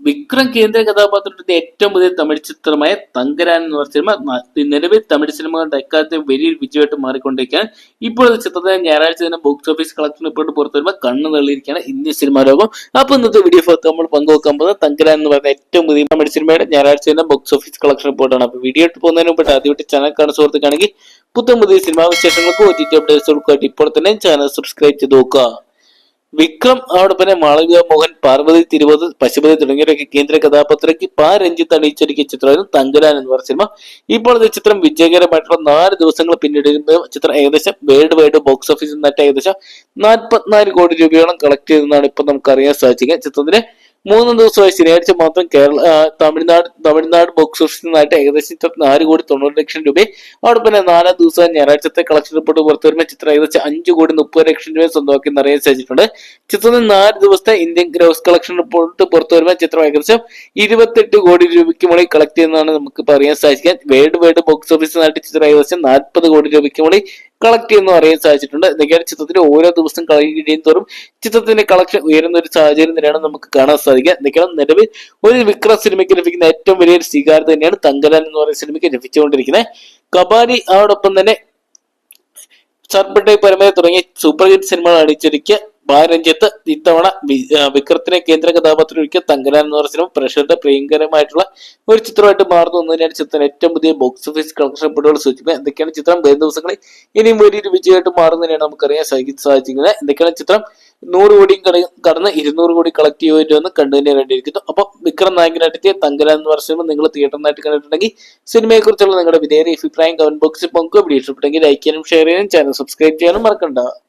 വിക്രം കേന്ദ്ര കഥാപാത്രത്തിന്റെ ഏറ്റവും പുതിയ തമിഴ് ചിത്രമായ തങ്കരാൻ എന്ന സിനിമ നിലവിൽ തമിഴ് സിനിമകളുടെ എക്കാലത്തെ വലിയ വിജയമായിട്ട് മാറിക്കൊണ്ടിരിക്കുകയാണ്. ഇപ്പോൾ ഈ ചിത്രത്തിന് ഞായറാഴ്ച തന്നെ ബോക്സ് ഓഫീസ് കളക്ഷൻ റിപ്പോർട്ട് പുറത്തു വരുമ്പോൾ കണ്ണു തള്ളിയിരിക്കുകയാണ് ഇന്ത്യൻ സിനിമാ ലോകം. അപ്പൊ ഇന്നത്തെ വീഡിയോ നമ്മൾ പങ്കുവെക്കാൻ പോകുന്നത് തങ്കരാൻ എന്ന് പറയുന്ന ഏറ്റവും പുതിയ തമിഴ് സിനിമയുടെ ഞായറാഴ്ച തന്നെ ബോക്സ് ഓഫീസ് കളക്ഷൻ റിപ്പോർട്ടാണ് അപ്പൊ വീഡിയോ ഇട്ട് പോകുന്നതിന് മുമ്പ് ആദ്യമായിട്ട് ചാനൽ കാണുന്ന സുഹൃത്തുക്കാണെങ്കിൽ പുത്തൻ പുതിയ സിനിമാ വിശേഷങ്ങൾക്ക് ഒ ടി ടി ഇപ്പോൾ തന്നെ ചാനൽ സബ്സ്ക്രൈബ് ചെയ്ത് നോക്കുക. വിക്രം അതോടൊപ്പം തന്നെ മാളവിക മോഹൻ പാർവതി തിരുവത് പശുപതി തുടങ്ങിയവരൊക്കെ കേന്ദ്ര കഥാപാത്രയ്ക്ക് പാ രഞ്ജിത്ത് അണിയിച്ചൊരുക്കിയ ചിത്രമായിരുന്നു തങ്കലാൻ എന്ന് പറഞ്ഞ സിനിമ. ഇപ്പോൾ ഈ ചിത്രം വിജയകരമായിട്ടുള്ള നാല് ദിവസങ്ങൾ പിന്നിടുമ്പോൾ ചിത്രം ഏകദേശം വേൾഡ് വൈഡ് ബോക്സ് ഓഫീസിൽ നിന്നിട്ട് ഏകദേശം നാൽപ്പത്തിനാല് കോടി രൂപയോളം കളക്ട് ചെയ്തെന്നാണ് ഇപ്പൊ നമുക്ക് അറിയാൻ സാധിക്കുക ചിത്രത്തിന് മൂന്ന് ദിവസമായി ശനിയാഴ്ച മാത്രം കേരള തമിഴ്നാട് തമിഴ്നാട് ബോക്സ് ഓഫീസിൽ നിന്നായിട്ട് ഏകദേശം ചിത്രം നാല് കോടി തൊണ്ണൂറ് ലക്ഷം രൂപയും അതോടൊപ്പം തന്നെ നാലാം ദിവസം ഞായറാഴ്ചത്തെ കളക്ഷൻ റിപ്പോർട്ട് പുറത്തു വരുമ്പോൾ ചിത്രം ഏകദേശം അഞ്ച് കോടി മുപ്പത് ലക്ഷം രൂപ സ്വന്തമാക്കി നിറയെ സാധിച്ചിട്ടുണ്ട് ചിത്രത്തിന് നാല് ദിവസത്തെ ഇന്ത്യൻ ഗ്രോസ് കളക്ഷൻ റിപ്പോർട്ട് പുറത്തു വരുമ്പോൾ ചിത്രം ഏകദേശം ഇരുപത്തെട്ട് കോടി രൂപയ്ക്ക് മുകളിൽ കളക്ട് ചെയ്യുന്നതാണ് നമുക്ക് പറയാൻ സാധിക്കുക വേൾഡ് വൈഡ് ബോക്സ് ഓഫീസിൽ നിന്നായിട്ട് ചിത്രം ഏകദേശം നാൽപ്പത് കോടി രൂപയ്ക്ക് മുകളിൽ കളക്ട് ചെയ്യുന്നു അറിയാൻ സാധിച്ചിട്ടുണ്ട്. എന്തൊക്കെയാണ് ചിത്രത്തിന്റെ ഓരോ ദിവസം കഴിയും തോറും ചിത്രത്തിന്റെ കളക്ഷൻ ഉയരുന്ന ഒരു സാഹചര്യം തന്നെയാണ് നമുക്ക് കാണാൻ സാധിക്കുക. എന്തൊക്കെയാണ് നിലവിൽ ഒരു വിക്രം സിനിമയ്ക്ക് ലഭിക്കുന്ന ഏറ്റവും വലിയൊരു സ്വീകാര്യത തന്നെയാണ് തങ്കലാൻ എന്ന് പറയുന്ന സിനിമയ്ക്ക് ലഭിച്ചുകൊണ്ടിരിക്കുന്നത്. കബാലി അതോടൊപ്പം തന്നെ സർപ്പട്ടൈ പരമയെ തുടങ്ങിയ സൂപ്പർ ഹിറ്റ് സിനിമകൾ അണിച്ചൊരുക്കിയ ബാലരഞ്ജിത്ത് ഇത്തവണ വിക്രത്തിനെ കേന്ദ്ര കഥാപാത്രം ഒരുക്കിയ തങ്കലാൻ എന്ന് പറഞ്ഞ സിനിമ പ്രേക്ഷകരുടെ പ്രിയങ്കരമായിട്ടുള്ള ഒരു ചിത്രമായിട്ട് മാറുന്നു എന്ന് തന്നെയാണ് ചിത്രം ഏറ്റവും പുതിയ ബോക്സ് ഓഫീസ് കളക്ഷൻ റിപ്പോർട്ടുകൾ സൂചിപ്പിക്കുന്നത്. എന്തൊക്കെയാണ് ചിത്രം? വരും ദിവസങ്ങളിൽ ഇനിയും വലിയൊരു വിജയമായിട്ട് മാറുന്നതിനാണ് നമുക്കറിയാൻ സാധി- സാധിക്കുന്നത് എന്തൊക്കെയാണ് ചിത്രം? നൂറ് കോടിയും കട- കടന്ന് ഇരുന്നൂറ് കോടി കളക്ട് ചെയ്യുമെന്ന് കണ്ടു തന്നെ കണ്ടിരിക്കുന്നു അപ്പൊ വിക്രം നായകനായിട്ടെത്തിയ തങ്കലാൻ എന്ന് സിനിമ നിങ്ങൾ തിയേറ്ററിനായിട്ട് കണ്ടിട്ടുണ്ടെങ്കിൽ സിനിമയെ കുറിച്ചുള്ള നിങ്ങളുടെ വിദേശ അഭിപ്രായം കമന്റ് ബോക്സിൽ വീഡിയോ ഇഷ്ടപ്പെട്ടെങ്കിൽ ലൈക്ക് ചെയ്യാനും ഷെയർ ചെയ്യാനും ചാനൽ സബ്സ്ക്രൈബ് ചെയ്യാനും മറക്കണ്ട.